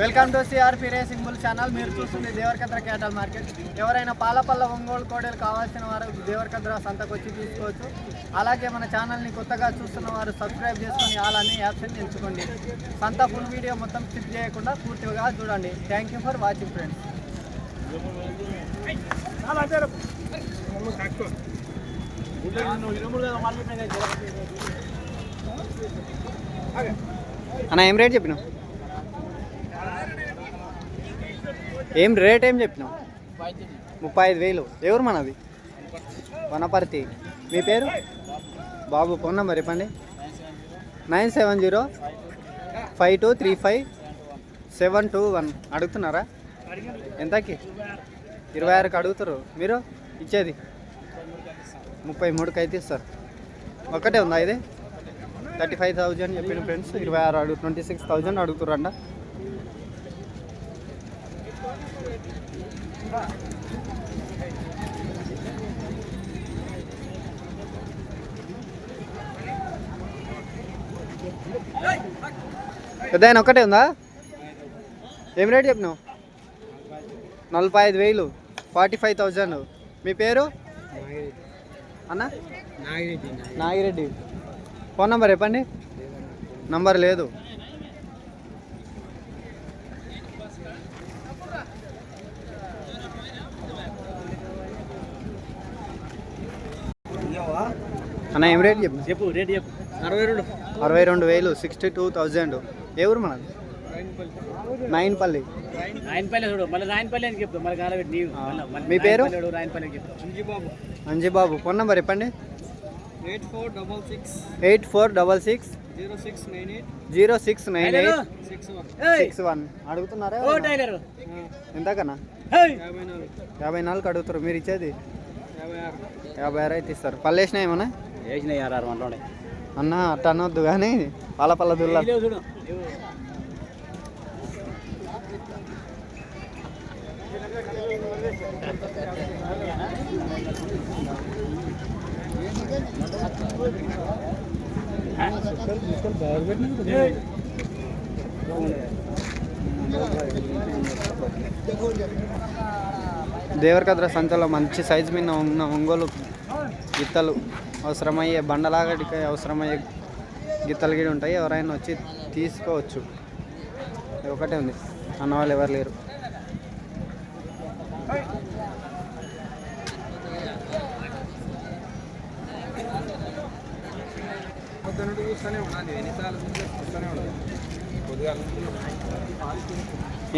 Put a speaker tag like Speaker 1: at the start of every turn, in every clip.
Speaker 1: Welcome to CRP racing bull channel మీరు చూస్తుంది Devarakadra క్యాటల్ market. ఎవరైనా పాలపల్ల ఒంగోలు కోడలు కావాల్సిన వారు దేవరకద్ర సంతకు వచ్చి తీసుకోవచ్చు. అలాగే మన ఛానల్ని కొత్తగా చూస్తున్న వారు సబ్స్క్రైబ్ చేసుకొని అలానే యాప్స్ని ఎంచుకోండి. సంత ఫుల్ వీడియో మొత్తం స్కిప్ చేయకుండా పూర్తిగా చూడండి. Thank you for watching friends అన్న ఏం రేట్ చెప్పినావు? ఏం రేట్ ఏం చెప్పినావు? ముప్పై ఐదు వేలు. ఎవరు మనది? వనపర్తి. మీ పేరు? బాబు ఫోన్ నెంబర్ చెప్పండి. Nine seven zero five two three five seven two one. అడుగుతున్నారా? ఎంతకి? ఇరవై ఆరుకి అడుగుతారు. మీరు ఇచ్చేది? ముప్పై మూడుకి అయితే ఇస్తారు. ఒకటే ఉందా ఇది? థర్టీ ఫైవ్ థౌజండ్ చెప్పిన ఫ్రెండ్స్ ఇరవై ఆరు అడుగు ట్వంటీ సిక్స్ థౌజండ్ అడుగుతురంట పెద్ద ఒక్కటే ఉందా? ఏం రేట్ చెప్పినావు? నలభై ఐదు వేలు. Forty five thousand. మీ పేరు? అన్న? నాగిరెడ్డి. ఫోన్ నంబర్ చెప్పండి. నంబర్ లేదు. అన్న ఏం రేట్ చెప్పు.
Speaker 2: చెప్పు రేట్ చెప్పు. అరవై రెండు.
Speaker 1: అరవై రెండు వేలు సిక్స్టీ టూ థౌజండ్ ఏ ఊరు మనది? నైన్పల్లి
Speaker 2: రాయనపల్లి చూడు మళ్ళీ రాయనపల్లి అని చెప్తావు మళ్ళీ కాలబెట్టి నీవు.
Speaker 1: మీ పేరు?
Speaker 2: చెప్తావు అంజిబాబు.
Speaker 1: అంజిబాబు. ఫోన్ నంబర్ చెప్పండి.
Speaker 2: Eight four double six.
Speaker 1: Eight four double six.
Speaker 2: Zero six nine eight.
Speaker 1: Zero six nine eight.
Speaker 2: Six one.
Speaker 1: Six one. అడుగుతున్నారా
Speaker 2: ఓ
Speaker 1: ఎవరైనా?
Speaker 2: టైలర్!
Speaker 1: ఎంతకన్నా?
Speaker 2: యాభై నాలుగు.
Speaker 1: యాభై నాలుగు అడుగుతారు మీరు ఇచ్చేది.
Speaker 2: యాభై ఆరు.
Speaker 1: యాభై ఆరు అయితే ఇస్తారు. పళ్ళు వేసినా ఏమన్నా? అన్న అట్ట అనొద్దు కానీ పల్ల పల్ల దుల్ల. దేవరకద్ర సంతలో మంచి సైజు మీద ఉన్న ఒంగోలు గిత్తలు. అవసరమయ్యే బండలాగటికి అవసరమయ్యే గిత్తలు గిడి ఉంటాయి ఎవరైనా వచ్చి తీసుకోవచ్చు. ఒకటే ఉంది. అన్న వాళ్ళు ఎవరు లేరు.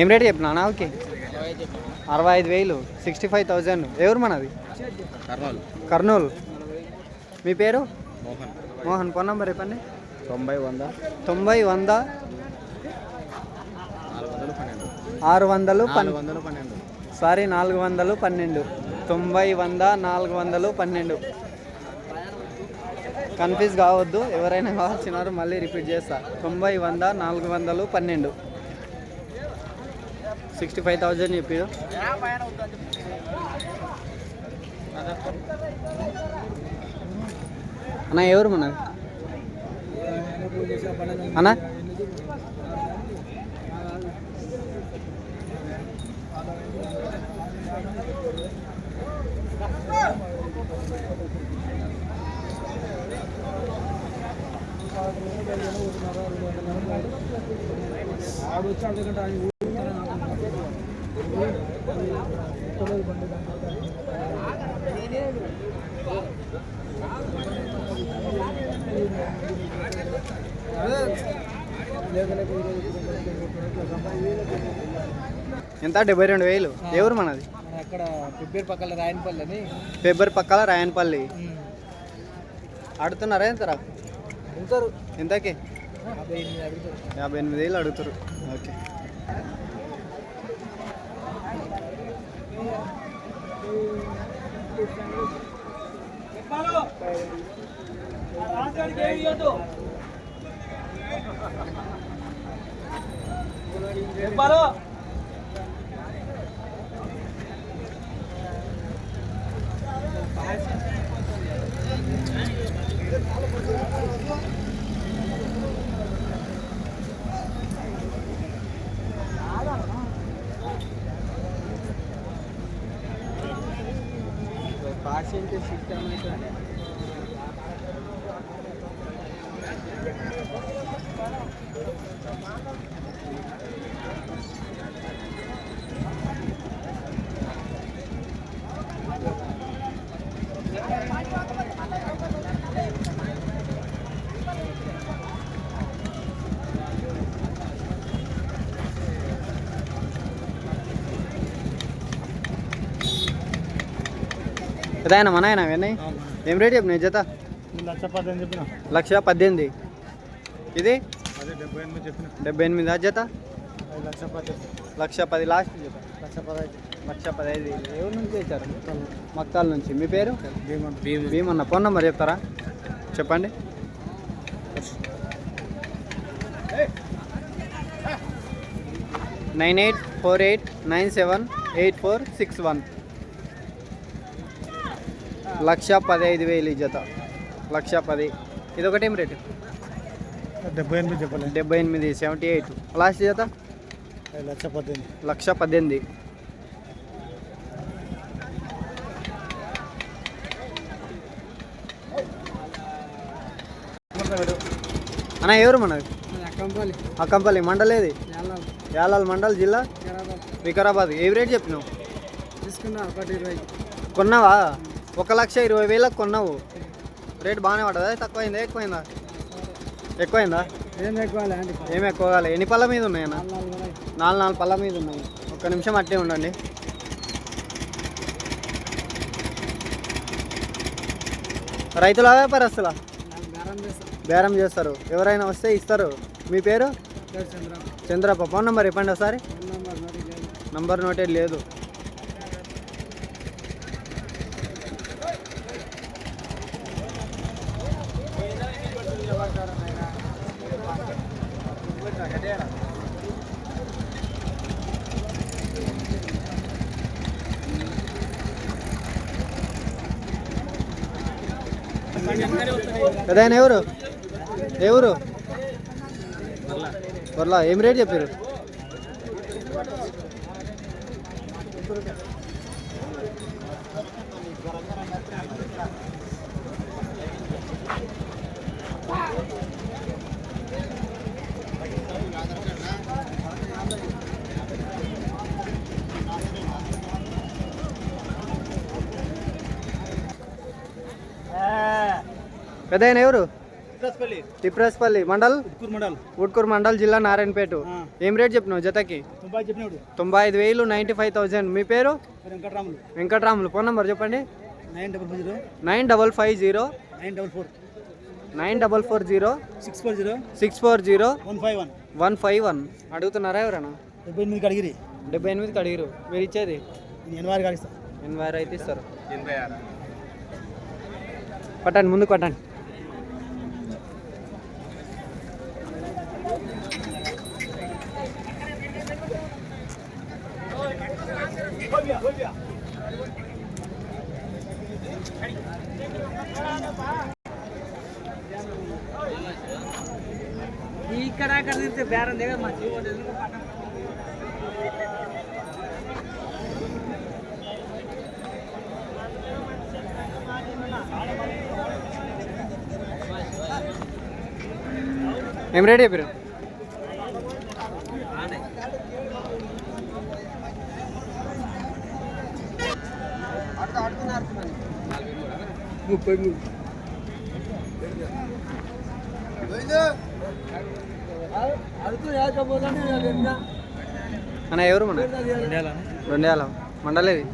Speaker 1: ఏం రేట్ చెప్పినా ఓకే అరవై ఐదు వేలు సిక్స్టీ ఫైవ్ థౌజండ్ ఎవరు మనది?
Speaker 2: కర్నూలు.
Speaker 1: కర్నూలు. మీ పేరు?
Speaker 2: మోహన్.
Speaker 1: మోహన్ ఫోన్ నంబర్ చెప్పండి.
Speaker 2: తొంభై వంద.
Speaker 1: తొంభై వంద. ఆరు వందలు
Speaker 2: పన్నెండు.
Speaker 1: సారీ నాలుగు వందలు పన్నెండు. తొంభై వంద నాలుగు వందలు పన్నెండు. కన్ఫ్యూజ్ కావద్దు ఎవరైనా కావాల్సినారు మళ్ళీ రిపీట్ చేస్తా. తొంభై వంద నాలుగు వందలు పన్నెండు. సిక్స్టీ ఫైవ్ థౌజండ్ చెప్పారు. అన్న ఎవరు మన? అన్న? ఆడు వచ్చి అడగంటే ఎంత? డెబ్బై రెండు వేలు. ఎవరు మనది?
Speaker 2: అక్కడ పెబ్బేరు పక్కల రాయనపల్లి అని
Speaker 1: పెబ్బేరు పక్కల రాయనపల్లి. ఆడుతున్నారా ఎంతరా
Speaker 2: అడుగుతారు.
Speaker 1: ఎంతకి?
Speaker 2: యాభై ఎనిమిది
Speaker 1: వేలు అడుగుతారు. ఓకే.
Speaker 2: बारो పార్సెంట్ సిస్టమ్ అయితే Thank you.
Speaker 1: పెదాయన మన ఆయన అవన్నీ ఏం రేట్ చెప్పిన జత?
Speaker 2: లక్ష పద్దెని చెప్పిన.
Speaker 1: లక్ష పద్దెనిమిది. ఇది?
Speaker 2: డెబ్బై ఎనిమిది చెప్పిన.
Speaker 1: డెబ్బై ఎనిమిది. ఆ జత?
Speaker 2: లక్ష పద్దెనిమిది.
Speaker 1: లక్ష పది లాస్ట్ జత.
Speaker 2: లక్ష పదహైదు.
Speaker 1: లక్ష పదహైదు. ఎవరి నుంచి తెచ్చారు? మక్తాల నుంచి. మీ పేరు?
Speaker 2: భీమన్. భీమన్.
Speaker 1: భీమన్న. ఫోన్ నెంబర్ చెప్తారా? చెప్పండి. Nine eight four eight nine seven eight four six one. Lakh పదహైదు వేలు ఈ జత. లక్ష పది. ఇది ఒకటేం రేటు?
Speaker 2: డెబ్బై ఎనిమిది చెప్పలే.
Speaker 1: డెబ్బై ఎనిమిది సెవెంటీ ఎయిట్. లాస్ట్ జత?
Speaker 2: లక్ష పద్దెనిమిది.
Speaker 1: లక్ష పద్దెనిమిది. అన్న ఎవరు మనది
Speaker 2: అక్కంపల్లి.
Speaker 1: అక్కంపల్లి మండల్ ఏది? యాలాల్. మండల్ జిల్లా? వికారాబాద్. ఏ రేట్ చెప్పినావు?
Speaker 2: తీసుకున్నా ఒకటి ఇరవై.
Speaker 1: కొన్నావా? ఒక లక్ష ఇరవై వేలకు కొన్నావు. రేట్ బాగానే పడ్డదా? తక్కువైందా? ఎక్కువైందా? ఎక్కువైందా?
Speaker 2: ఏం ఎక్కువ
Speaker 1: ఏమి ఎక్కువ కాలే ఎన్ని పళ్ళ మీద ఉన్నాయన్న
Speaker 2: నాలుగు నాలుగు
Speaker 1: పళ్ళ మీద ఉన్నాయి. ఒక్క నిమిషం అట్టే ఉండండి. రైతుల వ్యాపారస్తులా?
Speaker 2: బేరం చేస్తాం
Speaker 1: బేరం చేస్తారు. ఎవరైనా వస్తే ఇస్తారు. మీ పేరు?
Speaker 2: పేరు చంద్ర.
Speaker 1: చంద్రప్ప. ఫోన్ నెంబర్ చెప్పండి ఒకసారి.
Speaker 2: నంబర్
Speaker 1: నోటెడ్ లేదు. పెదాయన ఎవరు? ఎవరు? వర్లా ఏం రేట్ చెప్పారు? పెదాయన ఎవరు? తిప్రస్పల్లి మండల్?
Speaker 2: మండల్.
Speaker 1: ఉట్కూరు మండల్ జిల్లా నారాయణపేట. ఏం రేట్ చెప్పినావు జతకి?
Speaker 2: తొంభై
Speaker 1: ఐదు వేలు నైంటీ ఫైవ్ థౌజండ్. మీ పేరు?
Speaker 2: వెంకటరాములు.
Speaker 1: వెంకట్రాములు. ఫోన్ నెంబర్ చెప్పండి.
Speaker 2: Nine double
Speaker 1: five zero.
Speaker 2: Nine double four.
Speaker 1: Nine double four zero.
Speaker 2: Six four zero.
Speaker 1: Six four zero.
Speaker 2: One five one.
Speaker 1: One five one. అడుగుతున్నారా ఎవరైనా?
Speaker 2: డెబ్బై ఎనిమిదికి అడిగిరి.
Speaker 1: డెబ్బై ఎనిమిదికి అడిగిరు. మీరు ఇచ్చేది?
Speaker 2: ఎనభై
Speaker 1: ఎనభై ఆరు అయితే ఇస్తారు.
Speaker 2: ఎనభై ఆరు
Speaker 1: కొట్టండి
Speaker 2: ఇక్కడ అక్కడ తిరిగితే బేరం దిగదు మా జీవో
Speaker 1: ఏం రెడీ అయిపోయారు?
Speaker 2: ముప్పై మూడు
Speaker 1: ఎవరు మన? రెండేళ్ళ మండలేది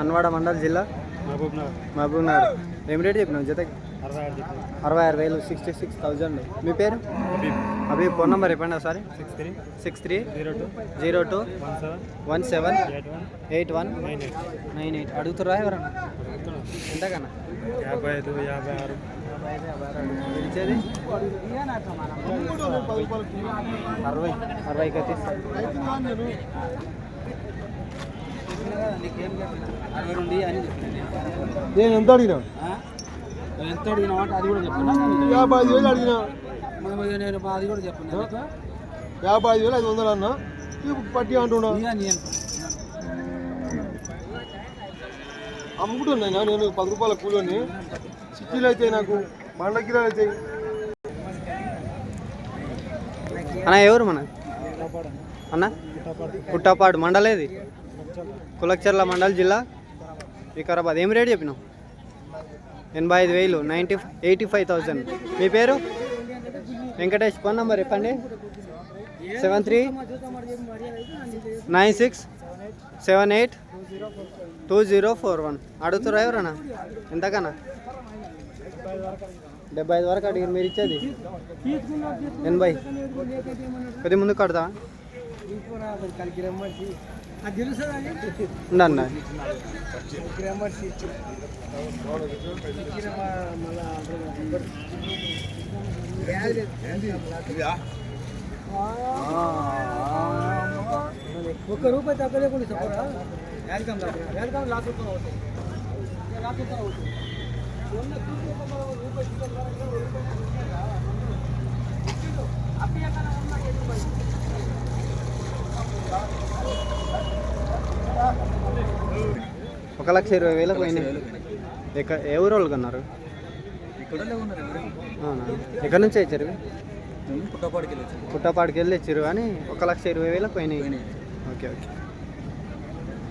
Speaker 1: అన్వాడ మండల్ జిల్లా?
Speaker 2: మహబూబ్ నగర్
Speaker 1: మహబూబ్ నగర్ ఏం రేట్ చెప్పినావు జతకి?
Speaker 2: అరవై ఆరు చెప్పిన
Speaker 1: అరవై ఆరు వేలు సిక్స్టీ సిక్స్ థౌజండ్. మీ పేరు? అవి ఫోన్ నెంబర్ చెప్పండి ఒకసారి.
Speaker 2: Six three.
Speaker 1: Six three.
Speaker 2: Zero two.
Speaker 1: Zero two.
Speaker 2: One seven.
Speaker 1: One seven.
Speaker 2: Eight one.
Speaker 1: Eight one.
Speaker 2: Nine eight.
Speaker 1: Nine eight. అడుగుతురా ఎవరన్నా? ఎంతకన్నా?
Speaker 2: యాభై ఐదు యాభై ఆరు
Speaker 1: అరవై అరవైకి అయితే
Speaker 3: నేను ఎంత అడిగినా?
Speaker 2: ఎంత అడిగినా అంటే అది కూడా చెప్పినా
Speaker 3: యాభై ఐదు వేలు అడిగినా?
Speaker 2: నేను అది కూడా చెప్పిన
Speaker 3: యాభై ఐదు వేలు ఐదు వందలు అన్న? పట్టి అంటున్నా. అమ్ముకుంటున్నాయి నేను పది రూపాయల కూలోని. చిక్కీలు అయితే నాకు బండ అయితే
Speaker 1: అన్న ఎవరు మన? అన్న? పుట్టపాడు మండలేది కులక్చర్ల మండల్ జిల్లా? వికారాబాద్. ఏం రేట్ చెప్పినావు? ఎనభై ఐదు వేలు. Ninety eighty five thousand. మీ పేరు? వెంకటేష్. ఫోన్ నంబర్ చెప్పండి. Seven three nine six seven eight two zero four one. అడుగుతారా ఎవరన్నా? ఎంతకన్నా? డెబ్బై ఐదు వరకు అడిగారు మీరు ఇచ్చేది. ఎనభై. కొద్ది ముందు కడతా ఉండండి
Speaker 2: ఒక్క రూపాయి తగ్గలేకుండా చెప్పరా?
Speaker 1: ఒక లక్ష ఇరవై వేలకు పోయినాయి. ఎక్కడ ఏ ఊరు వాళ్ళు కొన్నారు అవునా? ఎక్కడి నుంచి వచ్చారు?
Speaker 2: పుట్టపాడికి
Speaker 1: పుట్టపాడికి వెళ్ళి తెచ్చారు కానీ ఒక లక్ష ఇరవై వేలకు పోయినాయి. Okay okay.